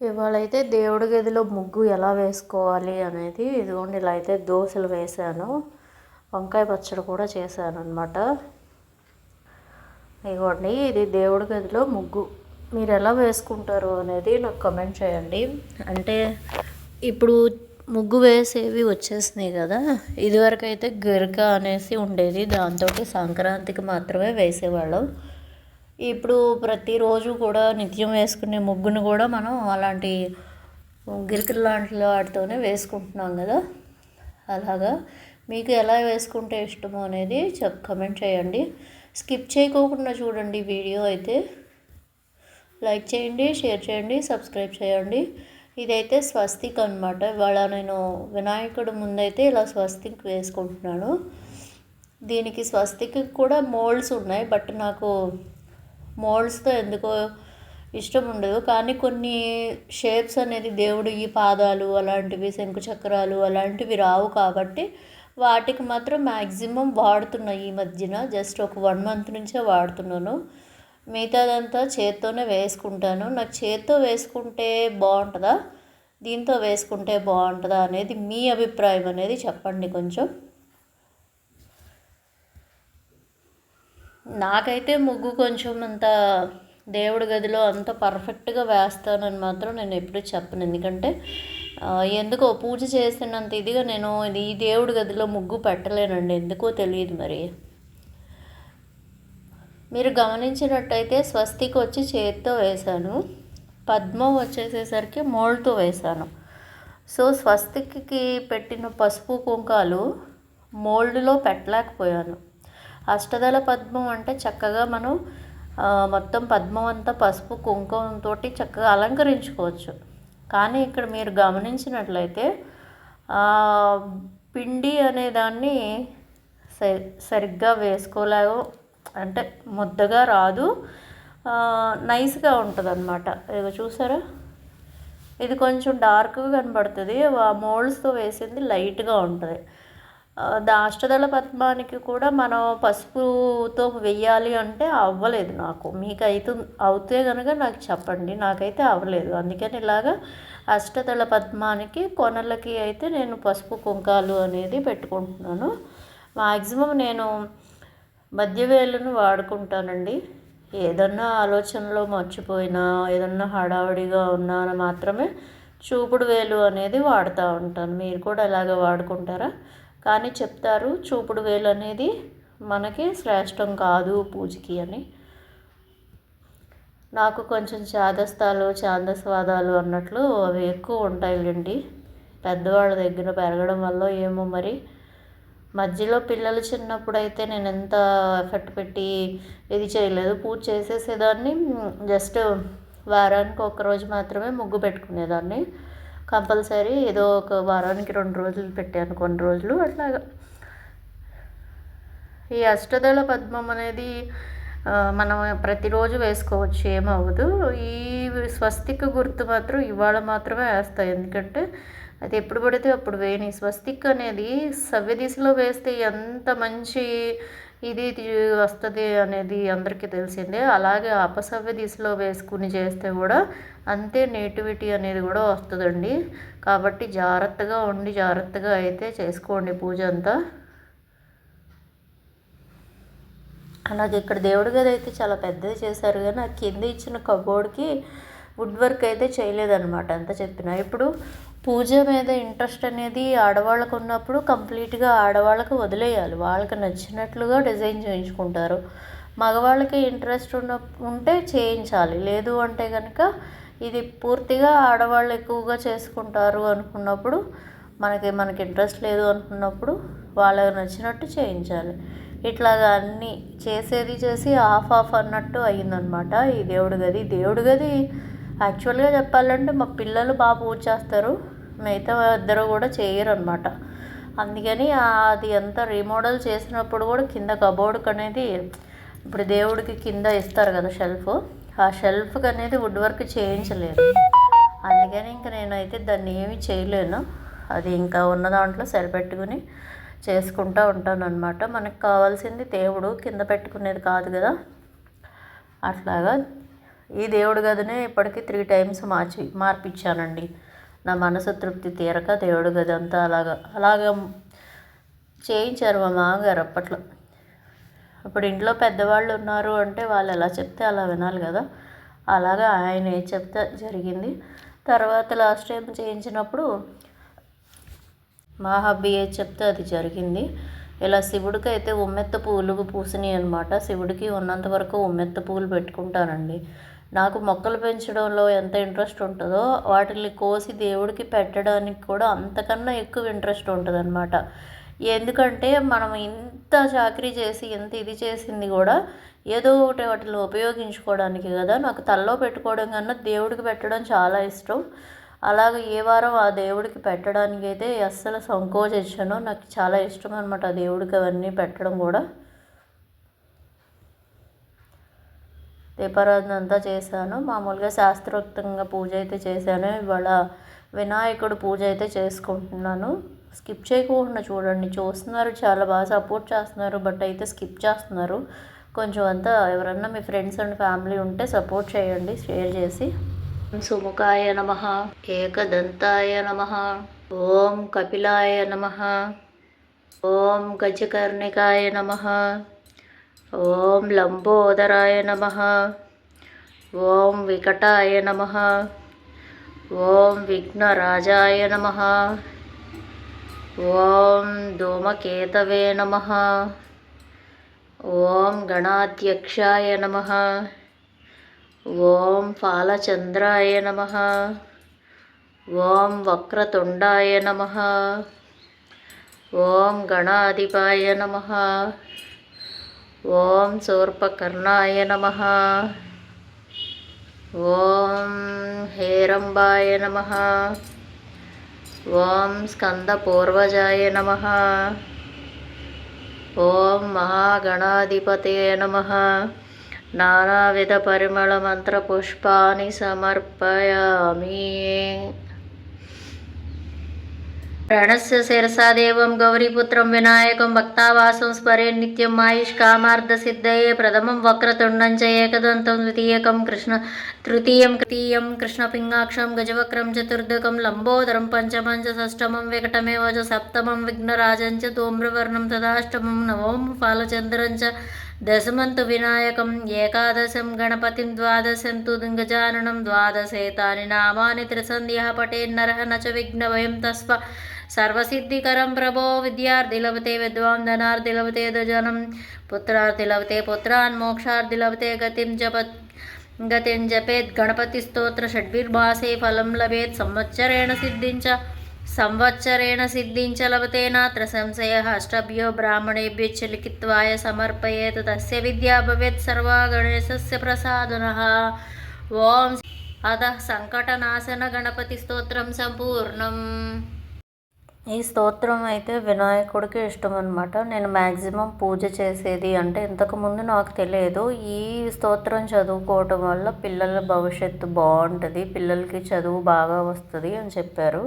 ఇవాళ అయితే దేవుడి గదిలో ముగ్గు ఎలా వేసుకోవాలి అనేది ఇదిగోండి ఇలా అయితే దోశలు వేసాను వంకాయ పచ్చడి కూడా చేశాను అనమాట ఇదిగోండి ఇది దేవుడి గదిలో ముగ్గు. మీరు ఎలా వేసుకుంటారు అనేది నాకు కమెంట్ చేయండి. అంటే ఇప్పుడు ముగ్గు వేసేవి వచ్చేసినాయి కదా ఇదివరకు అయితే గిరక అనేసి ఉండేది దాంతో సంక్రాంతికి మాత్రమే వేసేవాళ్ళం. ఇప్పుడు ప్రతిరోజు కూడా నిత్యం వేసుకునే ముగ్గును కూడా మనం అలాంటి గిరికల లాంటి వాటితోనే వేసుకుంటున్నాం కదా. అలాగా? మీకు ఎలా వేసుకుంటే ఇష్టమో అనేది చెప్ కమెంట్ చేయండి. స్కిప్ చేయకోకుండా చూడండి వీడియో అయితే. లైక్ చేయండి షేర్ చేయండి సబ్స్క్రైబ్ చేయండి. ఇదైతే స్వస్తిక్ అనమాట ఇవాళ నేను వినాయకుడు ముందైతే ఇలా స్వస్తిక్ వేసుకుంటున్నాను. దీనికి స్వస్తిక్ కూడా మోల్డ్స్ ఉన్నాయి బట్ నాకు మోల్డ్స్తో ఎందుకో ఇష్టం ఉండదు. కానీ కొన్ని షేప్స్ అనేది దేవుడు ఈ పాదాలు అలాంటివి శంకు చక్రాలు అలాంటివి రావు కాబట్టి వాటికి మాత్రం మ్యాక్సిమం వాడుతున్నా ఈ మధ్యన. జస్ట్ ఒక వన్ మంత్ నుంచే వాడుతున్నాను. మిగతాదంతా చేత్తోనే వేసుకుంటాను. నాకు చేత్తో వేసుకుంటే బాగుంటుందా? దీంతో వేసుకుంటే బాగుంటుందా అనేది మీ అభిప్రాయం అనేది చెప్పండి కొంచెం. నాకైతే ముగ్గు కొంచెం అంత దేవుడి గదిలో అంత పర్ఫెక్ట్గా వేస్తానని మాత్రం నేను ఎప్పుడు చెప్పను. ఎందుకంటే ఎందుకో పూజ చేసినంత ఇదిగా నేను ఇది ఈ దేవుడి గదిలో ముగ్గు పెట్టలేనండి. ఎందుకో తెలియదు మరి. మీరు గమనించినట్టయితే స్వస్తికి వచ్చి చేతితో వేశాను. పద్మం వచ్చేసేసరికి మోల్డ్తో వేశాను. సో స్వస్తికి పెట్టిన పసుపు కుంకాలు మోల్డ్లో పెట్టలేకపోయాను. అష్టదళ పద్మం అంటే చక్కగా మనం మొత్తం పద్మం అంతా పసుపు కుంకుమంతో చక్కగా అలంకరించుకోవచ్చు. కానీ ఇక్కడ మీరు గమనించినట్లయితే పిండి అనే దాన్ని సరిగ్గా వేసుకోలేవు. అంటే ముద్దగా రాదు. నైస్గా ఉంటుంది అనమాట ఇక చూసారా? ఇది కొంచెం డార్క్గా కనబడుతుంది. ఆ మోల్డ్స్తో వేసింది లైట్గా ఉంటుంది. అష్టదళ పద్మానికి కూడా మనం పసుపుతో వెయ్యాలి అంటే అవ్వలేదు నాకు. మీకు అయితే అవుతే కనుక నాకు చెప్పండి. నాకైతే అవ్వలేదు. అందుకని ఇలాగా అష్టదళ పద్మానికి కొనలకి అయితే నేను పసుపు కుంకాలు అనేది పెట్టుకుంటున్నాను. మ్యాక్సిమం నేను మధ్యవేలును వాడుకుంటానండి. ఏదన్నా ఆలోచనలో మర్చిపోయినా ఏదన్నా హడావుడిగా ఉన్నా మాత్రమే చూపుడు వేలు అనేది వాడుతూ ఉంటాను. మీరు కూడా ఇలాగ వాడుకుంటారా? కానీ చెప్తారు చూపుడు వేలు అనేది మనకి శ్రేష్టం కాదు పూజకి అని. నాకు కొంచెం చాదస్తాలు ఛాందస్వాదాలు అన్నట్లు అవి ఎక్కువ ఉంటాయిలేండి. పెద్దవాళ్ళ దగ్గర పెరగడం వల్ల ఏమో మరి. మధ్యలో పిల్లలు చిన్నప్పుడు అయితే నేను ఎంత ఎఫర్ట్ పెట్టి ఇది చేయలేదు పూజ చేసేసేదాన్ని జస్ట్ వారానికి ఒక రోజు మాత్రమే ముగ్గు పెట్టుకునేదాన్ని. కంపల్సరీ ఏదో ఒక వారానికి రెండు రోజులు పెట్టాను కొన్ని రోజులు అట్లాగా. ఈ అష్టదళ పద్మం అనేది మనం ప్రతిరోజు వేసుకోవచ్చు ఏమవ్వదు. ఈ స్వస్తిక గుర్తు మాత్రం ఇవాళ మాత్రమే వేస్తాయి ఎందుకంటే అది ఎప్పుడు పడితే అప్పుడు వేయని స్వస్తిక్ అనేది సవ్య దిశలో వేస్తే ఎంత మంచి ఇది వస్తుంది అనేది అందరికీ తెలిసిందే. అలాగే అపసవ్య దిశలో వేసుకుని చేస్తే కూడా అంతే నేటివిటీ అనేది కూడా వస్తుందండి. కాబట్టి జాగ్రత్తగా ఉండి జాగ్రత్తగా అయితే చేసుకోండి పూజ అంతా. అలాగే ఇక్కడ దేవుడి గది అయితే చాలా పెద్దది చేశారు కానీ ఆ కింద ఇచ్చిన కబోర్డ్కి వుడ్ వర్క్ అయితే చేయలేదన్నమాట. అంత చెప్పిన ఇప్పుడు పూజ మీద ఇంట్రెస్ట్ అనేది ఆడవాళ్ళకు ఉన్నప్పుడు కంప్లీట్గా ఆడవాళ్ళకి వదిలేయాలి. వాళ్ళకి నచ్చినట్లుగా డిజైన్ చేయించుకుంటారు. మగవాళ్ళకి ఇంట్రెస్ట్ ఉన్న ఉంటే చేయించాలి. లేదు అంటే కనుక ఇది పూర్తిగా ఆడవాళ్ళు ఎక్కువగా చేసుకుంటారు అనుకున్నప్పుడు మనకి మనకి ఇంట్రెస్ట్ లేదు అనుకున్నప్పుడు వాళ్ళకి నచ్చినట్టు చేయించాలి. ఇట్లాగా అన్నీ చేసేది చేసి ఆఫ్ ఆఫ్ అన్నట్టు అయ్యిందనమాట ఈ దేవుడి గది. దేవుడి గది యాక్చువల్గా చెప్పాలంటే మా పిల్లలు బాగా పూజ చేస్తారు. మిగతా ఇద్దరు కూడా చేయరు అనమాట అందుకని అది అంతా రీమోడల్ చేసినప్పుడు కూడా కింద కబోర్డ్కి అనేది ఇప్పుడు దేవుడికి కింద ఇస్తారు కదా షెల్ఫ్. ఆ షెల్ఫ్కి అనేది వుడ్ వర్క్ చేయించలేదు అందుకని ఇంకా నేనైతే దాన్ని ఏమీ చేయలేను. అది ఇంకా ఉన్న దాంట్లో సరిపెట్టుకుని చేసుకుంటూ ఉంటాను అనమాట మనకు కావాల్సింది దేవుడు కింద పెట్టుకునేది కాదు కదా. అట్లాగా ఈ దేవుడు గదినే ఇప్పటికీ త్రీ టైమ్స్ మార్చి మార్పిచ్చానండి. నా మనసు తృప్తి తీరక దేవుడు గదంతా అలాగా అలాగా చేయించారు మా మామగారు అప్పట్లో. ఇప్పుడు ఇంట్లో పెద్దవాళ్ళు ఉన్నారు అంటే వాళ్ళు ఎలా చెప్తే అలా వినాలి కదా. అలాగా ఆయన ఏది చెప్తే జరిగింది. తర్వాత లాస్ట్ టైం చేయించినప్పుడు మా హబ్బీ ఏ చెప్తే అది జరిగింది. ఇలా శివుడికి అయితే ఉమ్మెత్త పువ్వులు పూసినాయి అనమాట శివుడికి ఉన్నంత వరకు ఉమ్మెత్త పువ్వులు పెట్టుకుంటానండి. నాకు మొక్కలు పెంచడంలో ఎంత ఇంట్రెస్ట్ ఉంటుందో వాటిని కోసి దేవుడికి పెట్టడానికి కూడా అంతకన్నా ఎక్కువ ఇంట్రెస్ట్ ఉంటుంది అనమాట ఎందుకంటే మనం ఇంత చాకరీ చేసి ఎంత ఇది చేసింది కూడా ఏదో ఒకటి వాటిని ఉపయోగించుకోవడానికి కదా. నాకు తల్లో పెట్టుకోవడం కన్నా దేవుడికి పెట్టడం చాలా ఇష్టం. అలాగే ఏ వారం ఆ దేవుడికి పెట్టడానికి అయితే అస్సలు సంకోచించను. నాకు చాలా ఇష్టం అనమాట ఆ దేవుడికి అవన్నీ పెట్టడం కూడా. దీపారాధన అంతా చేశాను. మామూలుగా శాస్త్రోక్తంగా పూజ అయితే చేశాను. ఇవాళ వినాయకుడు పూజ అయితే చేసుకుంటున్నాను. స్కిప్ చేయకుండా చూడండి. చూస్తున్నారు చాలా బాగా సపోర్ట్ చేస్తున్నారు బట్ అయితే స్కిప్ చేస్తున్నారు. కొంచెం అంతా ఎవరన్నా మీ ఫ్రెండ్స్ అండ్ ఫ్యామిలీ ఉంటే సపోర్ట్ చేయండి షేర్ చేసి. సుముఖాయ నమ ఏకదంతాయ నమ ఓం కపిలాయ నమ ఓం గజకర్ణికాయ నమ. ॐ लम्बोदराय नमः। ॐ विकटाय नमः। ॐ विघ्नराजाय नमः। ॐ धूमकेतवे नमः। ॐ गणाध्यक्षाय नमः। ॐ फालचन्द्राय नमः। ॐ वक्रतुण्डाय नमः। ॐ गणाधिपाय नमः। ఓం శూర్పకర్ణాయ నమ. ఓం హేరంబాయ నమ. ఓం స్కందపూర్వజాయ నమ. ఓం మహాగణాధిపతే నమ. నానావిధ పరిమళ మంత్ర సమర్పయామి. ప్రణస్య శిరసాదేవం గౌరీపుత్రం వినాయకం భక్తావాసం స్మరే నిత్యం ఆయుష్ కామార్థసిద్ధయే ప్రథమం వక్రతుండం చ ఏకదంతం ద్వితీయకం కృష్ణ తృతీయం తృతీయం కృష్ణపింగాక్షం గజవక్రం చతుర్దకం లంబోదరం పంచమం చ షష్టమం వికటమేవ చ సప్తమం విఘ్నరాజం చ తోమ్రవర్ణం తదాష్టమం నవోం ఫాలచంద్రం చ దశమంతు వినాయకం ఏకాదశం గణపతిం ద్వాదశం తు గజాననం ద్వాదశేతాని నామాని త్రిసంధ్య పటేన్నర్హ నచ విఘ్నభయం తస్వ సర్వసిద్ధికరం ప్రభో విద్యార్థి లభతే విద్వాంధనార్థి లభతే దుజనం. పుత్రార్థి లభతే పుత్రాన్ మోక్షార్థి లభతే గతిం జపత్ గతిం జపేత్. గణపతి స్తోత్ర షడ్విర్భాసే ఫలం లభేత్. సంవత్సరేణ సిద్ధించ సంవత్సరేణ సిద్ధించ లభతేనాత్ర సంశయ అష్టభ్యో బ్రాహ్మణేభ్యచ్చ లిఖిత్వాయ సమర్పయేత్. తస్య విద్యా భవేత్ సర్వా గణేశస్య ప్రసాదన. ఓం అధ సంకటనాశన గణపతి స్తోత్రం సంపూర్ణం. ఈ స్తోత్రం అయితే వినాయకుడికి ఇష్టం అనమాట నేను మ్యాక్సిమం పూజ చేసేది అంటే ఇంతకుముందు నాకు తెలియదు. ఈ స్తోత్రం చదువుకోవటం వల్ల పిల్లల భవిష్యత్తు బాగుంటుంది పిల్లలకి చదువు బాగా వస్తుంది అని చెప్పారు.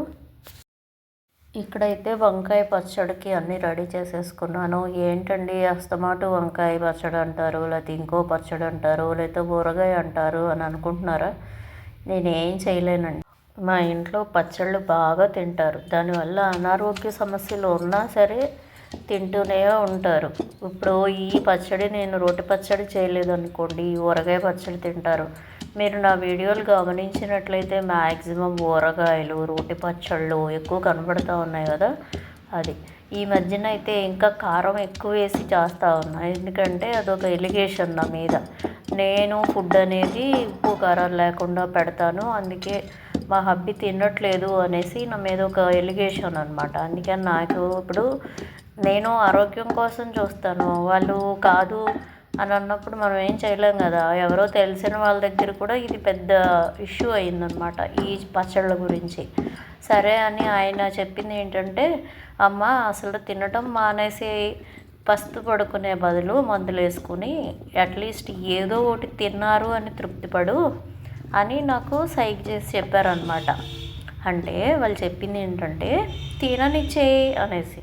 ఇక్కడైతే వంకాయ పచ్చడికి అన్నీ రెడీ చేసేసుకున్నాను. ఏంటండి అస్తమాటు వంకాయ పచ్చడి అంటారు లేకపోతే ఇంకో పచ్చడి అంటారు లేకపోతే ఊరగాయ అంటారు అని అనుకుంటున్నారా? నేనేం చేయలేనండి. మా ఇంట్లో పచ్చళ్ళు బాగా తింటారు. దానివల్ల అనారోగ్య సమస్యలు ఉన్నా సరే తింటూనే ఉంటారు. ఇప్పుడు ఈ పచ్చడి నేను రోటి పచ్చడి చేయలేదు అనుకోండి ఊరగాయ పచ్చడి తింటారు. మీరు నా వీడియోలు గమనించినట్లయితే మ్యాక్సిమం ఊరగాయలు రోటి పచ్చళ్ళు ఎక్కువ కనబడుతూ ఉన్నాయి కదా అది. ఈ మధ్యన అయితే ఇంకా కారం ఎక్కువ వేసి చేస్తూ ఉన్నా. ఎందుకంటే అదొక ఎలిగేషన్ నా మీద. నేను ఫుడ్ అనేది ఉప్పు కారం లేకుండా పెడతాను. అందుకే మా హబ్బీ తినట్లేదు అనేసి నా మీద ఒక ఎలిగేషన్ అనమాట అందుకని నాకు ఇప్పుడు నేను ఆరోగ్యం కోసం చూస్తాను. వాళ్ళు కాదు అని అన్నప్పుడు మనం ఏం చేయలేం కదా. ఎవరో తెలిసిన వాళ్ళ దగ్గర కూడా ఇది పెద్ద ఇష్యూ అయిందనమాట ఈ పచ్చళ్ళ గురించి. సరే అని ఆయన చెప్పింది ఏంటంటే అమ్మ అసలు తినటం మానేసి పస్తు పడుకునే బదులు మందులు వేసుకుని అట్లీస్ట్ ఏదో ఒకటి తిన్నారు అని తృప్తిపడు. అని నాకు సైక్ చేసి చెప్పారనమాట అంటే వాళ్ళు చెప్పింది ఏంటంటే తిననిచ్చేయి అనేసి.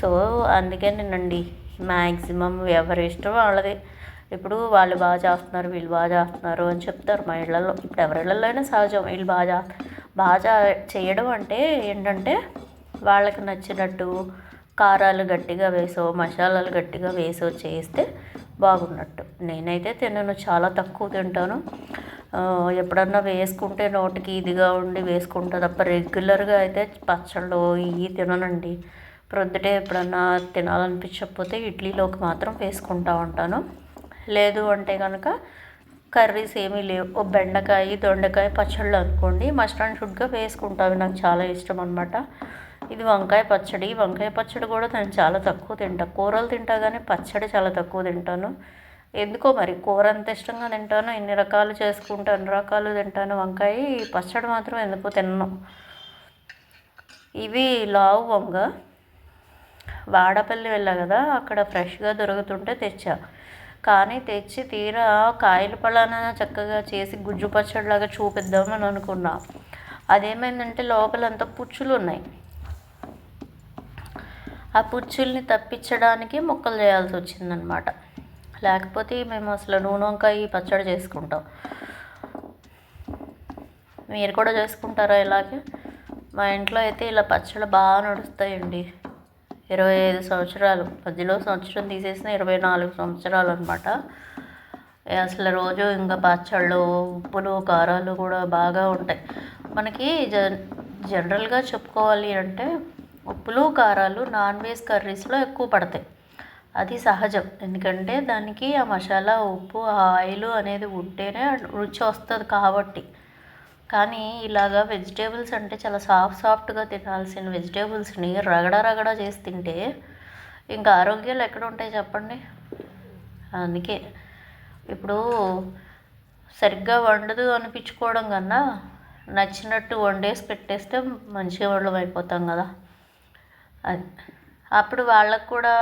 సో అందుకేనండి మ్యాక్సిమం ఎవరి ఇష్టం వాళ్ళది. ఇప్పుడు వాళ్ళు బాగా చేస్తున్నారు వీళ్ళు బాగా చేస్తున్నారు అని చెప్తారు మా ఇళ్ళల్లో. ఇప్పుడు ఎవరిళ్ళల్లో అయినా సహజం వీళ్ళు బాగా బాగా చేయడం అంటే ఏంటంటే వాళ్ళకి నచ్చినట్టు కారాలు గట్టిగా వేసో మసాలాలు గట్టిగా వేసో చేస్తే బాగున్నట్టు. నేనైతే తినను చాలా తక్కువ తింటాను. ఎప్పుడన్నా వేసుకుంటే నోటికి ఇదిగా ఉండి వేసుకుంటా తప్ప రెగ్యులర్గా అయితే పచ్చళ్ళు ఇవి తిననండి. ప్రొద్దుటే ఎప్పుడన్నా తినాలనిపించకపోతే ఇడ్లీలోకి మాత్రం వేసుకుంటా ఉంటాను. లేదు అంటే కనుక కర్రీస్ ఏమీ లేవు. ఓ బెండకాయ దొండకాయ పచ్చళ్ళు అనుకోండి మస్ట్ అండ్ షుడ్గా వేసుకుంటాను నాకు చాలా ఇష్టం అనమాట ఇది వంకాయ పచ్చడి. వంకాయ పచ్చడి కూడా నేను చాలా తక్కువ తింటాను కూరలు తింటా కానీ పచ్చడి చాలా తక్కువ తింటాను. ఎందుకో మరి? కూర అంత ఇష్టంగా తింటాను ఎన్ని రకాలు చేసుకుంటా అన్ని రకాలు తింటాను వంకాయ పచ్చడి మాత్రం ఎందుకో తిన్నాను ఇవి లావు వంగ. వాడపల్లి వెళ్ళా కదా అక్కడ ఫ్రెష్గా దొరుకుతుంటే తెచ్చా. కానీ తెచ్చి తీరా కాయల పలానా చక్కగా చేసి గుజ్జు పచ్చడిలాగా చూపిద్దామని అనుకున్నా. అదేమైందంటే లోపలంతా పుచ్చులు ఉన్నాయి. ఆ పుచ్చుల్ని తప్పించడానికి ముక్కలు చేయాల్సి వచ్చిందనమాట. లేకపోతే మేము అసలు నూనె వంకాయ పచ్చడి చేసుకుంటాం. మీరు కూడా చేసుకుంటారా ఇలాగే? మా ఇంట్లో అయితే ఇలా పచ్చళ్ళు బాగా నడుస్తాయండి. ఇరవై ఐదు సంవత్సరాలు మధ్యలో సంవత్సరం తీసేసిన ఇరవై నాలుగు సంవత్సరాలు అనమాట అసలు రోజు ఇంకా పచ్చళ్ళు ఉప్పులు కారాలు కూడా బాగా ఉంటాయి. మనకి జ జనరల్గా చెప్పుకోవాలి అంటే ఉప్పులు కారాలు నాన్ వెజ్ కర్రీస్లో ఎక్కువ పడతాయి. అది సహజం. ఎందుకంటే దానికి ఆ మసాలా ఉప్పు ఆయిల్ అనేది ఉంటేనే రుచి వస్తుంది కాబట్టి. కానీ ఇలాగా వెజిటేబుల్స్ అంటే చాలా సాఫ్ట్ సాఫ్ట్గా తినాల్సిన వెజిటేబుల్స్ని రగడ రగడ చేసి తింటే ఇంకా ఆరోగ్యాలు ఎక్కడ ఉంటాయి చెప్పండి? అందుకే. ఇప్పుడు సరిగ్గా వండదు అనిపించుకోవడం కన్నా నచ్చినట్టు వండేసి పెట్టేస్తే మంచిగా వాళ్ళం అయిపోతాం కదా. అది. అప్పుడు వాళ్ళకు కూడా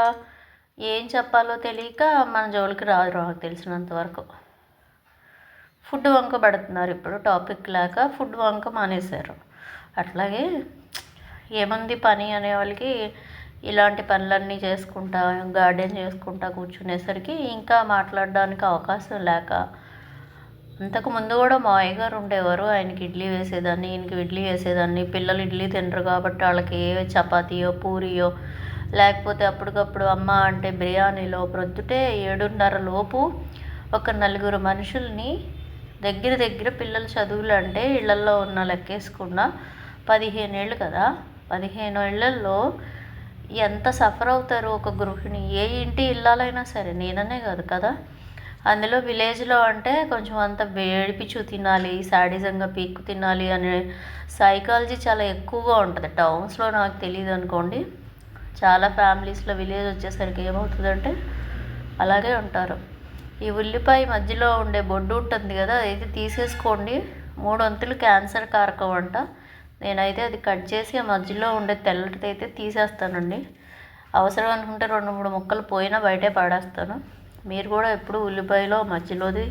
ఏం చెప్పాలో తెలియక మన జోలికి రాదు నాకు తెలిసినంత వరకు. ఫుడ్ వంక పడుతున్నారు ఇప్పుడు టాపిక్ లేక ఫుడ్ వంక మానేశారు. అట్లాగే ఏముంది పని అనే వాళ్ళకి ఇలాంటి పనులన్నీ చేసుకుంటా గార్డెన్ చేసుకుంటా కూర్చునేసరికి ఇంకా మాట్లాడడానికి అవకాశం లేక. అంతకు ముందు కూడా మా అయ్యగారు ఉండేవారు ఆయనకి ఇడ్లీ వేసేదాన్ని ఈయనకి ఇడ్లీ వేసేదాన్ని పిల్లలు ఇడ్లీ తినరు కాబట్టి వాళ్ళకి ఏ చపాతీయో పూరియో లేకపోతే అప్పటికప్పుడు అమ్మ అంటే బిర్యానీలో ప్రొద్దుటే ఏడున్నర లోపు ఒక నలుగురు మనుషుల్ని దగ్గర దగ్గర పిల్లల చదువులు అంటే ఇళ్ళల్లో ఉన్న లెక్కేసుకున్న పదిహేను ఏళ్ళు కదా. పదిహేను ఏళ్ళల్లో ఎంత సఫర్ అవుతారు ఒక గృహిణి? ఏ ఇంటి ఇల్లాలైనా సరే నేననే కాదు కదా. అందులో విలేజ్లో అంటే కొంచెం అంత వేడిపిచ్చు తినాలి సాడిజంగా పీక్కు తినాలి అనే సైకాలజీ చాలా ఎక్కువగా ఉంటుంది. టౌన్స్లో నాకు తెలియదు అనుకోండి చాలా ఫ్యామిలీస్లో విలేజ్ వచ్చేసరికి ఏమవుతుందంటే అలాగే ఉంటారు. ఈ ఉల్లిపాయ మధ్యలో ఉండే బొడ్డు ఉంటుంది కదా అది తీసేసుకోండి. మూడు వంతులు క్యాన్సర్ కారకం అంట. నేనైతే అది కట్ చేసి ఆ మధ్యలో ఉండే తెల్లటిది అయితే తీసేస్తానండి. అవసరం అనుకుంటే రెండు మూడు ముక్కలు పోయినా బయటే పడేస్తాను. మీరు కూడా ఎప్పుడు ఉల్లిపాయలో మధ్యలోది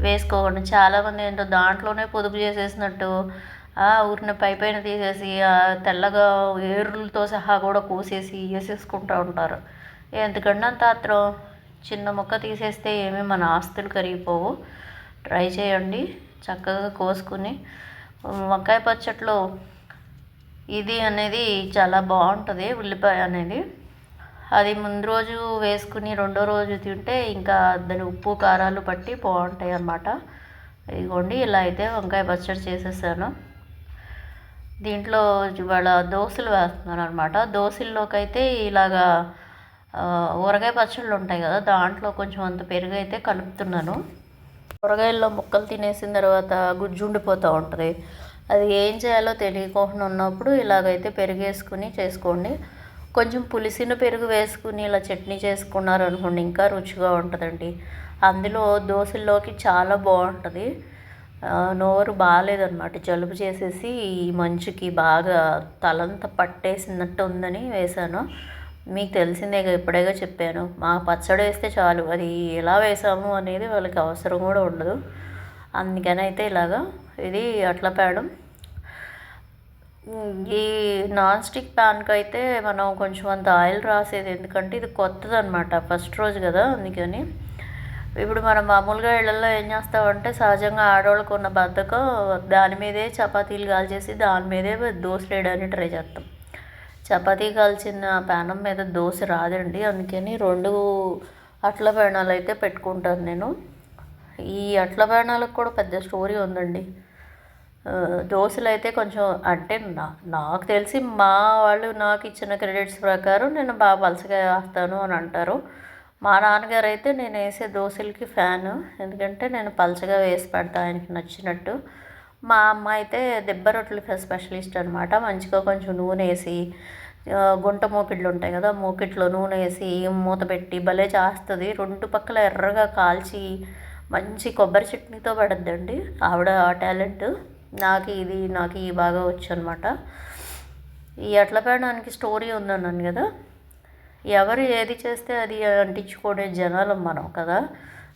వేసుకోకండి. చాలామంది ఏంటో దాంట్లోనే పొదుపు చేసేసినట్టు ఊరిన పై పైన తీసేసి తెల్లగా ఏరులతో సహా కూడా కోసేసి వేసేసుకుంటూ ఉంటారు. ఎందుకంటే అంత ఆత్రం చిన్న ముక్క తీసేస్తే ఏమీ మన ఆస్తులు కరిగిపోవు. ట్రై చేయండి చక్కగా కోసుకుని. వంకాయ పచ్చట్లో ఇది అనేది చాలా బాగుంటుంది ఉల్లిపాయ అనేది. అది ముందు రోజు వేసుకుని రెండో రోజు తింటే ఇంకా దాని ఉప్పు కారాలు పట్టి బాగుంటాయి అన్నమాట ఇదిగోండి ఇలా అయితే వంకాయ పచ్చడి చేసేసాను. దీంట్లో ఇవాళ దోశలు వేస్తున్నాను అనమాట దోశల్లోకి అయితే ఇలాగా ఊరగాయ పచ్చళ్ళు ఉంటాయి కదా దాంట్లో కొంచెం అంత పెరుగు అయితే కలుపుతున్నాను. కూరగాయల్లో ముక్కలు తినేసిన తర్వాత గుజ్జు ఉండిపోతూ ఉంటుంది. అది ఏం చేయాలో తెలియకుండా ఉన్నప్పుడు ఇలాగైతే పెరుగు వేసుకుని చేసుకోండి. కొంచెం పులిసిన పెరుగు వేసుకుని ఇలా చట్నీ చేసుకున్నారు అనుకోండి ఇంకా రుచిగా ఉంటుందండి. అందులో దోశల్లోకి చాలా బాగుంటుంది. నోరు బాగాలేదన్నమాట జలుబు చేసేసి ఈ మంచుకి బాగా తలంతా పట్టేసినట్టు ఉందని వేశాను. మీకు తెలిసిందే ఇప్పుడేగా చెప్పాను. మా పచ్చడి వేస్తే చాలు. అది ఎలా వేసాము అనేది వాళ్ళకి అవసరం కూడా ఉండదు. అందుకని అయితే ఇలాగా ఇది అట్ల పేడం. ఈ నాన్ స్టిక్ ప్యాన్కి అయితే మనం కొంచెం అంత ఆయిల్ రాసేది ఎందుకంటే ఇది కొత్తది అనమాట ఫస్ట్ రోజు కదా అందుకని. ఇప్పుడు మనం మామూలుగా ఇళ్ళల్లో ఏం చేస్తామంటే సహజంగా ఆడవాళ్ళకు ఉన్న బద్ధకం దాని మీదే చపాతీలు కాల్చేసి దాని మీదే దోశ వేయడానికి ట్రై చేస్తాం. చపాతీ కాల్చిన పానం మీద దోశ రాదండి. అందుకని రెండు అట్ల బాణాలు అయితే పెట్టుకుంటాను నేను. ఈ అట్ల బాణాలకు కూడా పెద్ద స్టోరీ ఉందండి. దోశలు అయితే కొంచెం అంటే నా నాకు తెలిసి మా వాళ్ళు నాకు ఇచ్చిన క్రెడిట్స్ ప్రకారం నేను బాగా పలసగా వేస్తాను అని అంటారు. మా నాన్నగారు అయితే నేను వేసే దోశలకి ఫ్యాను. ఎందుకంటే నేను పలచగా వేసి పెడతా ఆయనకి నచ్చినట్టు. మా అమ్మ అయితే దెబ్బ రొట్టెలు స్పెషలిస్ట్ అనమాట మంచిగా కొంచెం నూనె వేసి గుంట మూకిళ్ళు ఉంటాయి కదా మూకిట్లో నూనె వేసి మూత పెట్టి భలే చేస్తుంది. రెండు పక్కల ఎర్రగా కాల్చి మంచి కొబ్బరి చట్నీతో పెడద్దండి. ఆవిడ ఆ టాలెంట్. నాకు ఇది నాకు ఈ బాగా వచ్చు అనమాట ఈ అట్ల పేడానికి స్టోరీ ఉందన్నాను కదా. ఎవరు ఏది చేస్తే అది అంటించుకునే జనాలు మనం కదా.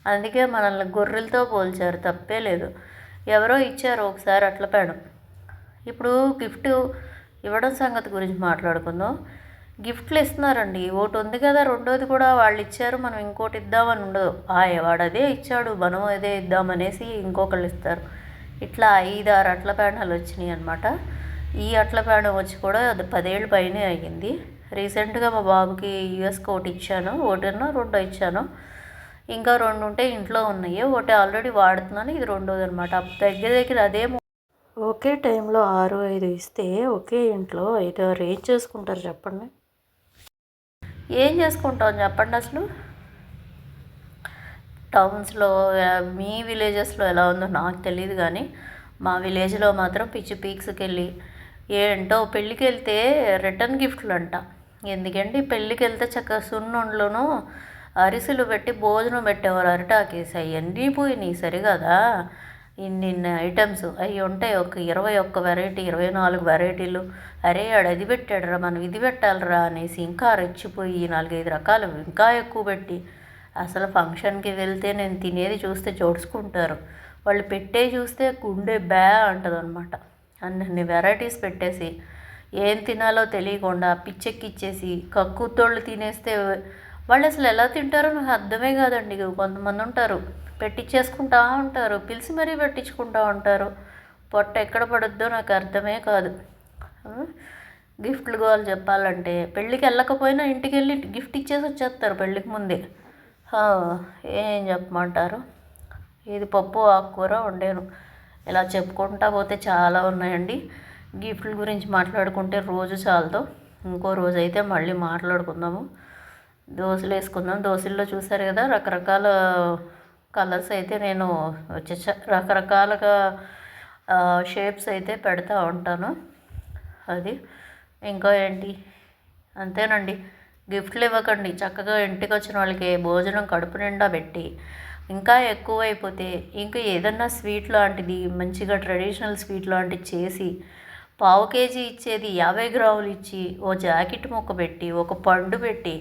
అందుకే మనల్ని గొర్రెలతో పోల్చారు తప్పే లేదు. ఎవరో ఇచ్చారు ఒకసారి అట్ల పేడం. ఇప్పుడు గిఫ్ట్ ఇవ్వడం సంగతి గురించి మాట్లాడుకుందాం. గిఫ్ట్లు ఇస్తున్నారండి. ఒకటి ఉంది కదా రెండోది కూడా వాళ్ళు ఇచ్చారు మనం ఇంకోటి ఇద్దామని ఉండదు. వాడు అదే ఇచ్చాడు మనం అదే ఇద్దామనేసి ఇంకొకళ్ళు ఇస్తారు. ఇట్లా ఐదు ఆరు అట్ల పేడాలు వచ్చినాయి అనమాట ఈ అట్ల పేడం వచ్చి కూడా అది పదేళ్ళు పైనే అయ్యింది. రీసెంట్గా మా బాబుకి యూఎస్కి ఒకటి ఇచ్చాను ఒకటిన్నో రెండో ఇచ్చాను. ఇంకా రెండు ఉంటే ఇంట్లో ఉన్నాయి. ఒకటి ఆల్రెడీ వాడుతున్నాను ఇది రెండోది అనమాట దగ్గర దగ్గర అదే ఒకే టైంలో ఆరు ఐదు ఇస్తే ఒకే ఇంట్లో ఐదు ఆరు ఏం చేసుకుంటారు చెప్పండి. ఏం చేసుకుంటాం చెప్పండి అసలు? టౌన్స్లో మీ విలేజెస్లో ఎలా ఉందో నాకు తెలియదు కానీ మా విలేజ్లో మాత్రం పిచ్చి పీక్స్కి వెళ్ళి ఏంటో పెళ్ళికి వెళ్తే రిటర్న్ గిఫ్ట్లు అంట ఎందుకంటే పెళ్ళికి వెళ్తే చక్కగా సున్నుండ్లను అరిసెలు పెట్టి భోజనం పెట్టేవారు అరిటాకేసి అవన్నీ పోయినాయి సరి కదా ఇన్ని ఇన్ని ఐటమ్స్ అవి ఉంటాయి. ఒక ఇరవై ఒక్క వెరైటీ ఇరవై నాలుగు వెరైటీలు. అరే ఆడు అది పెట్టాడురా మనం ఇది పెట్టాలిరా అనేసి ఇంకా రెచ్చిపోయి నాలుగైదు రకాలు ఇంకా ఎక్కువ పెట్టి అసలు ఫంక్షన్కి వెళ్తే నేను తినేది చూస్తే జోడుచుకుంటారు వాళ్ళు పెట్టే చూస్తే గుండె బ్యా అంటదనమాట. అన్నీ అన్ని వెరైటీస్ పెట్టేసి ఏం తినాలో తెలియకుండా పిచ్చెక్కిచ్చేసి కక్కుతోళ్ళు తినేస్తే వాళ్ళు అసలు ఎలా తింటారో నాకు అర్థమే కాదండి. కొంతమంది ఉంటారు పెట్టించేసుకుంటా ఉంటారు పిలిచి మరీ పెట్టించుకుంటా ఉంటారు. పొట్ట ఎక్కడ పడుద్దో నాకు అర్థమే కాదు. గిఫ్ట్లు కావాలి చెప్పాలంటే పెళ్ళికి వెళ్ళకపోయినా ఇంటికి వెళ్ళి గిఫ్ట్ ఇచ్చేసి వచ్చేస్తారు పెళ్ళికి ముందే. ఏం చెప్పమంటారు? ఇది పప్పు ఆకుకూర వండాను. ఇలా చెప్పుకుంటా పోతే చాలా ఉన్నాయండి. గిఫ్ట్ల గురించి మాట్లాడుకుంటే రోజు చాలదు. ఇంకో రోజు అయితే మళ్ళీ మాట్లాడుకుందాము. దోశలు వేసుకుందాం. దోశల్లో చూసారు కదా రకరకాల కలర్స్ అయితే నేను రకరకాలుగా షేప్స్ అయితే పెడతా ఉంటాను. అది ఇంకా ఏంటి? అంతేనండి. గిఫ్ట్లు ఇవ్వకండి. చక్కగా ఇంటికి వచ్చిన వాళ్ళకి భోజనం కడుపు నిండా పెట్టి ఇంకా ఎక్కువ అయిపోతే ఇంకా ఏదన్నా స్వీట్ లాంటిది మంచిగా ట్రెడిషనల్ స్వీట్ లాంటిది చేసి పావు కేజీ ఇచ్చేది యాభై గ్రాములు ఇచ్చి ఓ జాకెట్ ముక్క పెట్టి ఒక పండు పెట్టి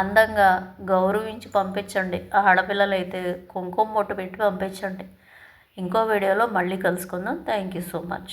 అందంగా గౌరవించి పంపించండి. ఆడపిల్లలైతే కుంకుమ బొట్టు పెట్టి పంపించండి. ఇంకో వీడియోలో మళ్ళీ కలుసుకుందాం. Thank you so much.